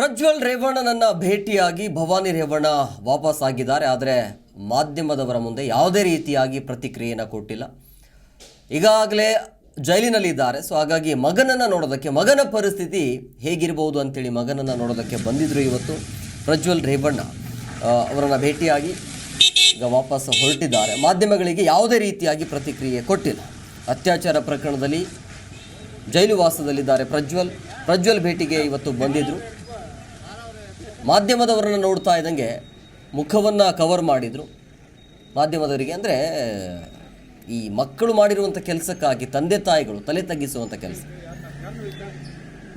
ಪ್ರಜ್ವಲ್ ರೇವಣ್ಣನನ್ನ ಭೇಟಿಯಾಗಿ ಭವಾನಿ ರೇವಣ್ಣ ವಾಪಸ್ ಆಗಿದ್ದಾರೆ ಆದರೆ ಮಾಧ್ಯಮದವರ ಮುಂದೆ ಯಾವುದೇ ರೀತಿಯಾಗಿ ಪ್ರತಿಕ್ರಿಯೆಯನ್ನು ಕೊಟ್ಟಿಲ್ಲ. ಈಗಾಗಲೇ ಜೈಲಿನಲ್ಲಿದ್ದಾರೆ, ಸೊ ಹಾಗಾಗಿ ಮಗನನ್ನು ನೋಡೋದಕ್ಕೆ, ಮಗನ ಪರಿಸ್ಥಿತಿ ಹೇಗಿರ್ಬೋದು ಅಂತೇಳಿ ಮಗನನ್ನು ನೋಡೋದಕ್ಕೆ ಬಂದಿದ್ದರು ಇವತ್ತು ಪ್ರಜ್ವಲ್ ರೇವಣ್ಣ. ಅವರನ್ನು ಭೇಟಿಯಾಗಿ ಈಗ ವಾಪಸ್ ಹೊರಟಿದ್ದಾರೆ. ಮಾಧ್ಯಮಗಳಿಗೆ ಯಾವುದೇ ರೀತಿಯಾಗಿ ಪ್ರತಿಕ್ರಿಯೆ ಕೊಟ್ಟಿಲ್ಲ. ಅತ್ಯಾಚಾರ ಪ್ರಕರಣದಲ್ಲಿ ಜೈಲು ವಾಸದಲ್ಲಿದ್ದಾರೆ ಪ್ರಜ್ವಲ್. ಪ್ರಜ್ವಲ್ ಭೇಟಿಗೆ ಇವತ್ತು ಬಂದಿದ್ದರು ಮಾಧ್ಯಮದವರನ್ನು ನೋಡ್ತಾ ಇದ್ದಂಗೆ ಮುಖವನ್ನು ಕವರ್ ಮಾಡಿದರು. ಮಾಧ್ಯಮದವರಿಗೆ ಅಂದರೆ, ಈ ಮಕ್ಕಳು ಮಾಡಿರುವಂಥ ಕೆಲಸಕ್ಕಾಗಿ ತಂದೆ ತಾಯಿಗಳು ತಲೆ ತಗ್ಗಿಸುವಂಥ ಕೆಲಸ.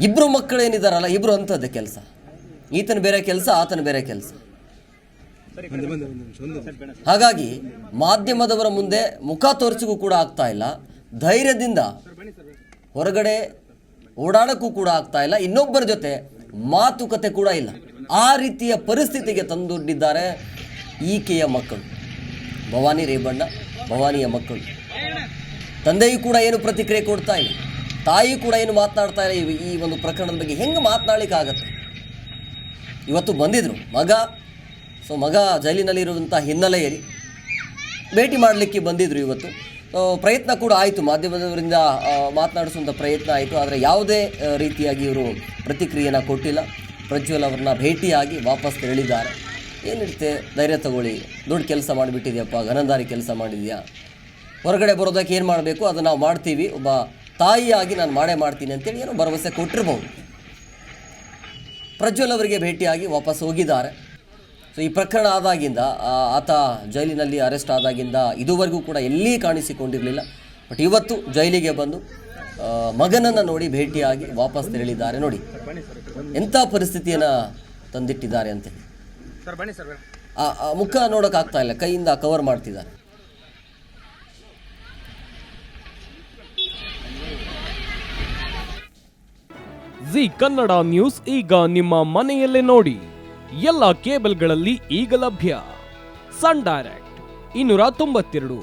ಇಬ್ಬರು ಮಕ್ಕಳೇನಿದ್ದಾರಲ್ಲ ಇಬ್ಬರು ಅಂಥದ್ದೇ ಕೆಲಸ. ಈತನ ಬೇರೆ ಕೆಲಸ, ಆತನ ಬೇರೆ ಕೆಲಸ. ಹಾಗಾಗಿ ಮಾಧ್ಯಮದವರ ಮುಂದೆ ಮುಖ ತೋರಿಸಿಗೂ ಕೂಡ ಆಗ್ತಾ ಇಲ್ಲ. ಧೈರ್ಯದಿಂದ ಹೊರಗಡೆ ಓಡಾಡೋಕ್ಕೂ ಕೂಡ ಆಗ್ತಾ ಇಲ್ಲ. ಇನ್ನೊಬ್ಬರ ಜೊತೆ ಮಾತುಕತೆ ಕೂಡ ಇಲ್ಲ. ಆ ರೀತಿಯ ಪರಿಸ್ಥಿತಿಗೆ ತಂದೊಡ್ಡಿದ್ದಾರೆ ಈಕೆಯ ಮಕ್ಕಳು. ಭವಾನಿ ರೇಬಣ್ಣ, ಭವಾನಿಯ ಮಕ್ಕಳು. ತಂದೆಯೂ ಕೂಡ ಏನು ಪ್ರತಿಕ್ರಿಯೆ ಕೊಡ್ತಾ ಇಲ್ಲ. ತಾಯಿ ಕೂಡ ಏನು ಮಾತನಾಡ್ತಾ ಇಲ್ಲ. ಈ- ಒಂದು ಪ್ರಕರಣದ ಬಗ್ಗೆ ಹೆಂಗೆ ಮಾತನಾಡಲಿಕ್ಕಾಗತ್ತೆ? ಇವತ್ತು ಬಂದಿದ್ರು ಮಗ. ಸೊ ಮಗ ಜೈಲಿನಲ್ಲಿರುವಂಥ ಹಿನ್ನೆಲೆಯಲ್ಲಿ ಭೇಟಿ ಮಾಡಲಿಕ್ಕೆ ಬಂದಿದ್ರು ಇವತ್ತು. ಪ್ರಯತ್ನ ಕೂಡ ಆಯಿತು. ಮಾಧ್ಯಮದವರಿಂದ ಮಾತನಾಡಿಸುವಂಥ ಪ್ರಯತ್ನ ಆಯಿತು. ಆದರೆ ಯಾವುದೇ ರೀತಿಯಾಗಿ ಇವರು ಪ್ರತಿಕ್ರಿಯೆನ ಕೊಟ್ಟಿಲ್ಲ. ಪ್ರಜ್ವಲ್ ಅವ್ರನ್ನ ಭೇಟಿಯಾಗಿ ವಾಪಸ್ ತೆರಳಿದ್ದಾರೆ. ಏನಿರುತ್ತೆ ಧೈರ್ಯ ತಗೊಳ್ಳಿ. ದೊಡ್ಡ ಕೆಲಸ ಮಾಡಿಬಿಟ್ಟಿದೆಯಪ್ಪ. ಘನಂದಾರಿ ಕೆಲಸ ಮಾಡಿದೆಯಾ? ಹೊರಗಡೆ ಬರೋದಕ್ಕೆ ಏನು ಮಾಡಬೇಕು? ಅದನ್ನು ನಾವು ಮಾಡ್ತೀವಿ. ಒಬ್ಬ ತಾಯಿಯಾಗಿ ನಾನು ಮಾಡೇ ಮಾಡ್ತೀನಿ ಅಂತೇಳಿ ಏನೋ ಭರವಸೆ ಕೊಟ್ಟಿರ್ಬೋದು. ಪ್ರಜ್ವಲ್ ಅವರಿಗೆ ಭೇಟಿಯಾಗಿ ವಾಪಸ್ ಹೋಗಿದ್ದಾರೆ. ಸೊ ಈ ಪ್ರಕರಣ ಆದಾಗಿಂದ ಆತ ಜೈಲಿನಲ್ಲಿ ಅರೆಸ್ಟ್ ಆದಾಗಿಂದ ಇದುವರೆಗೂ ಕೂಡ ಎಲ್ಲಿ ಕಾಣಿಸಿಕೊಂಡಿರಲಿಲ್ಲ. ಬಟ್ ಇವತ್ತು ಜೈಲಿಗೆ ಬಂದು ಮಗನನ್ನು ನೋಡಿ ಭೇಟಿಯಾಗಿ ವಾಪಸ್ ತೆರಳಿದ್ದಾರೆ. ನೋಡಿ ಎಂಥ ಪರಿಸ್ಥಿತಿಯನ್ನು ತಂದಿಟ್ಟಿದ್ದಾರೆ ಅಂತ ಸರ್ ಬನ್ನಿ ಸರ್ ಆ ಆ ಮುಖ ನೋಡೋಕ್ಕಾಗ್ತಾ ಇಲ್ಲ. ಕೈಯಿಂದ ಕವರ್ ಮಾಡ್ತಿದ್ದಾರೆ. ಜಿ ಕನ್ನಡ ನ್ಯೂಸ್ ಈಗ ನಿಮ್ಮ ಮನೆಯಲ್ಲೇ ನೋಡಿ. ಎಲ್ಲ ಕೇಬಲ್ಗಳಲ್ಲಿ ಈಗ ಲಭ್ಯ. ಸನ್ ಡೈರೆಕ್ಟ್ ಇನ್ನೂರ ತೊಂಬತ್ತೆರಡು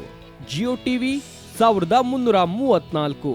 ಜಿಯೋ ಟಿವಿ ಸಾವಿರದ ಮುನ್ನೂರ ಮೂವತ್ನಾಲ್ಕು.